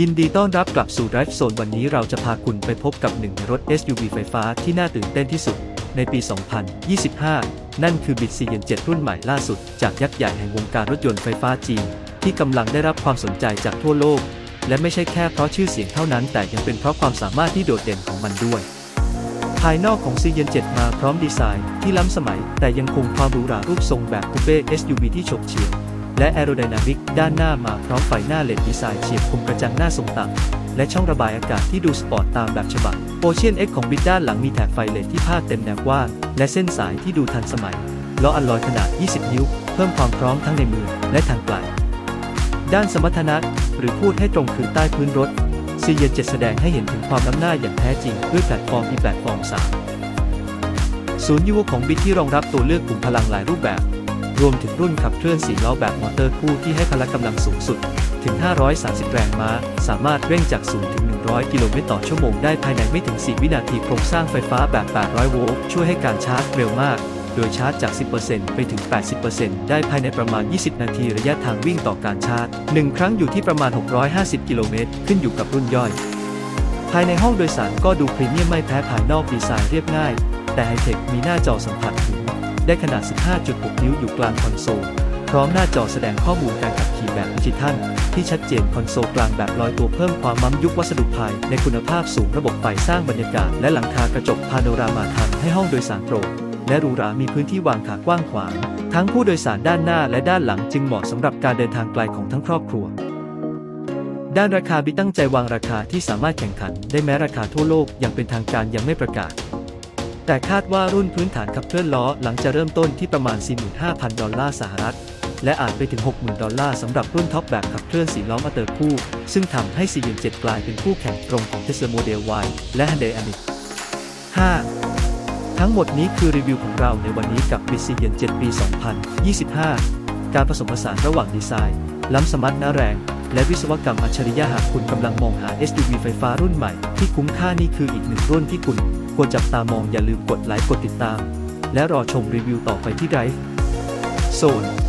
ยินดีต้อนรับกลับสู่ Drive Zone วันนี้เราจะพาคุณไปพบกับหนึ่งรถ SUV ไฟฟ้าที่น่าตื่นเต้นที่สุด ในปี 2025 นั่นคือ Bit c n 7รุ่นใหม่ล่าสุด จากยักษ์ใหญ่แห่งวงการรถยนต์ไฟฟ้าจีน ที่กำลังได้รับความสนใจจากทั่วโลก และไม่ใช่แค่เพราะชื่อเสียงเท่านั้น แต่ยังเป็นเพราะความสามารถที่โดดเด่นของมันด้วย ภายนอกของ Cayenne 7มาพร้อมดีไซน์ที่ล้ำสมัย แต่ยังคงความหรูหรารูปทรงแบบคูเป้ SUV ที่ฉกเฉี่ยว และแอโรไดนามิกด้านหน้ามาพร้อมไฟหน้าเลดดีไซน์เฉียบคมกระจังหน้าทรงต่ำและช่องระบายอากาศที่ดูสปอร์ตตามแบบฉบับ Ocean X ของบิดด้านหลังมีแถบไฟเลดที่พาดเต็มแนวกว้างและเส้นสายที่ดูทันสมัยล้ออัลลอยขนาด 20 นิ้ว เพิ่มความพร้อมทั้งในมือและทางไกลด้านสมรรถนะหรือพูดให้ตรงคือใต้พื้นรถ c ีเย7แสดงให้เห็นถึงความล้ำหน้าอย่างแท้จริงด้วยแพลตฟอร์ม e แพลตฟอร์ม3ศูนย์ยูของบิทที่รองรับตัวเลือกกลุ่มพลังหลายรูปแบบ รวมถึงรุ่นขับเคลื่อน4ล้อแบบมอเตอร์คู่ที่ให้พละกำลังสูงสุด ถึง 530 แรงม้า สามารถเร่งจาก 0 ถึง 100 กิโลเมตรต่อชั่วโมงได้ภายในไม่ถึง 4 วินาทีโครงสร้างไฟฟ้าแบบ 800 โวลต์ช่วยให้การชาร์จเร็วมากโดยชาร์จจาก 10%ไปถึง 80%ได้ภายในประมาณ 20 นาทีระยะทางวิ่งต่อการชาร์จ 1 ครั้งอยู่ที่ประมาณ 650 กิโลเมตร ขึ้นอยู่กับรุ่นย่อย ภายในห้องโดยสารก็ดูพรีเมียมไม่แพ้ภายนอกดีไซน์เรียบง่าย แต่ไฮเทคมีหน้าจอสัมผัสหู ได้ขนาด 15.6 นิ้วอยู่กลางคอนโซล พร้อมหน้าจอแสดงข้อมูลการขับขี่แบบดิจิทัล ที่ชัดเจนคอนโซลกลางแบบลอยตัวเพิ่มความมั่มยุควัสดุภายในคุณภาพสูงระบบไฟสร้างบรรยากาศ และหลังคากระจกพาโนรามาทำให้ห้องโดยสารโปร่งและหรูหรามีพื้นที่วางขากว้างขวาง ทั้งผู้โดยสารด้านหน้าและด้านหลังจึงเหมาะสำหรับการเดินทางไกลของทั้งครอบครัวด้านราคาบิตั้งใจวางราคาที่สามารถแข่งขัน ได้แม้ราคาทั่วโลกยังเป็นทางการยังไม่ประกาศ แต่คาดว่ารุ่นพื้นฐานขับเคลื่อนล้อหลังจะเริ่มต้นที่ประมาณ 45,000 ดอลลาร์สหรัฐ และอาจไปถึง 60,000 ดอลลาร์สำหรับรุ่นท็อปแบบขับเคลื่อน4ล้อมอเตอร์คู่ ซึ่งทำให้ c ี7กลายเป็นคู่แข่งตรงของ Tesla Model Y และ Hyundai Ioniq 5ทั้งหมดนี้คือรีวิวของเราในวันนี้กับ b i c 7ปี 2025 การผสมผสานระหว่างดีไซน์ ล้ำสมรรถนะแรง และวิศวกรรมอัจฉริยะหากคุณกำลังมองหา SUV ไฟฟ้ารุ่นใหม่ที่คุ้มค่านี่คืออีกหนึ่งรุ่นที่คุณ ควรจับตามองอย่าลืมกดไลค์กดติดตาม และรอชมรีวิวต่อไปที่ Drive Zone